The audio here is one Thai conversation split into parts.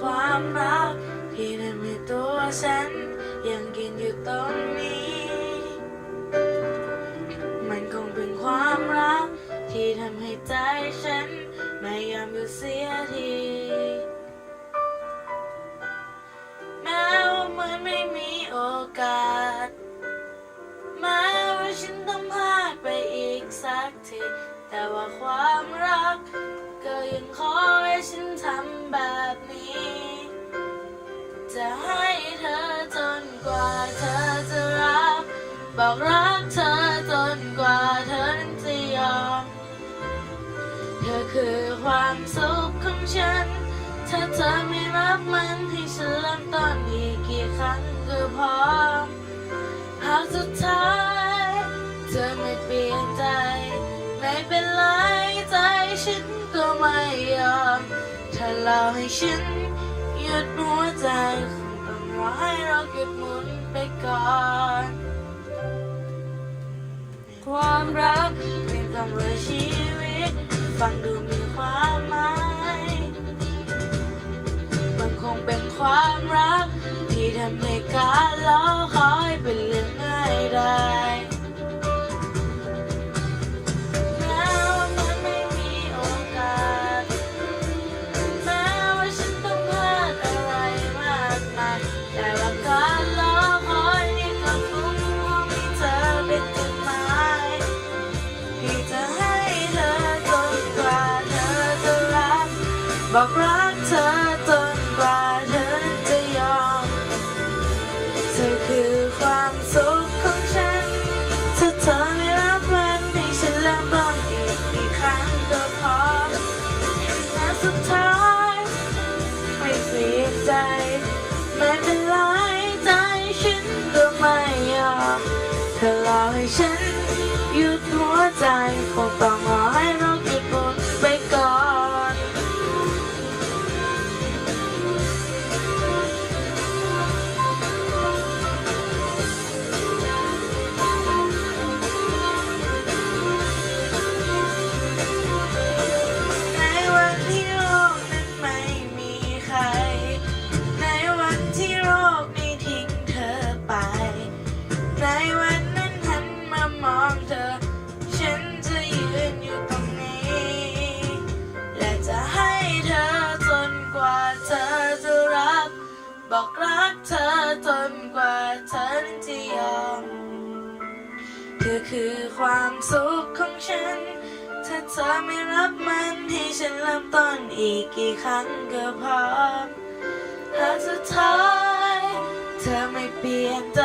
ความรักที่ทำให้ตัวฉัน ยังกินอยู่ตรงนี้ มันคงเป็นความรัก ที่ทำให้ใจฉัน ไม่ยอมหยุดเสียทีแม้ว่ามันไม่มีโอกาสแม้ว่าฉันต้องพลาดไปอีกสักทีแต่ว่าความรัก ก็ยังขอให้ฉันทำแบบ คือความสุขของฉัน ถ้าเธอไม่รับมันให้ฉันเริ่มต้นอีกกี่ครั้งก็พอหากสุดท้ายเธอไม่เปลี่ยนใจ ไม่เป็นไรใจฉันก็ไม่ยอมถ้าเราให้ฉันหยุดหัวใจคงต้องรอให้เราหยุดหมุนไปก่อนความรักเป็นกำลังชีวิต ฟังดูมีความหมายมันคงเป็นความรัก ที่ทำให้การรอคอยเป็น บอกรักเธอจนกว่าเธอจะยอม เธอคือความสุขของฉัน ถ้าเธอไม่รับมันให้ฉันเริ่มต้นอีกอีกครั้งก็พอและสุดท้ายไม่เปลี่ยนใจ ไม่เป็นไรใจฉันก็ไม่ยอมเธอรอให้ฉันหยุดหัวใจคงต้องรอ ธอคือความสุขของฉัน ถ้าเธอไม่รับมันให้ฉันเริ่มต้นอีกกี่ครั้งก็พอหากสุดท้ายเธอไม่เปลี่ยนใจ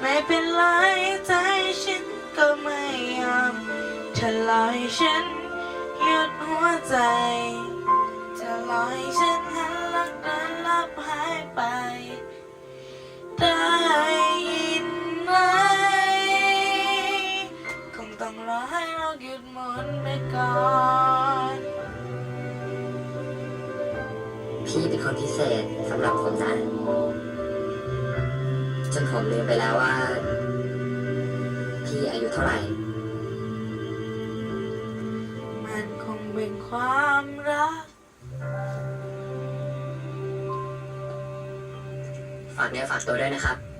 ไม่เป็นไรใจฉันก็ไม่ยอมเธอรอให้ฉันหยุดหัวใจ ก่อนพี่เป็นคนพิเศษสำหรับผมนะ จนผมลืมไปแล้วว่า พี่อายุเท่าไหร่ มันคงเป็นความรัก ฝากเนื้อฝากตัวด้วยนะครับ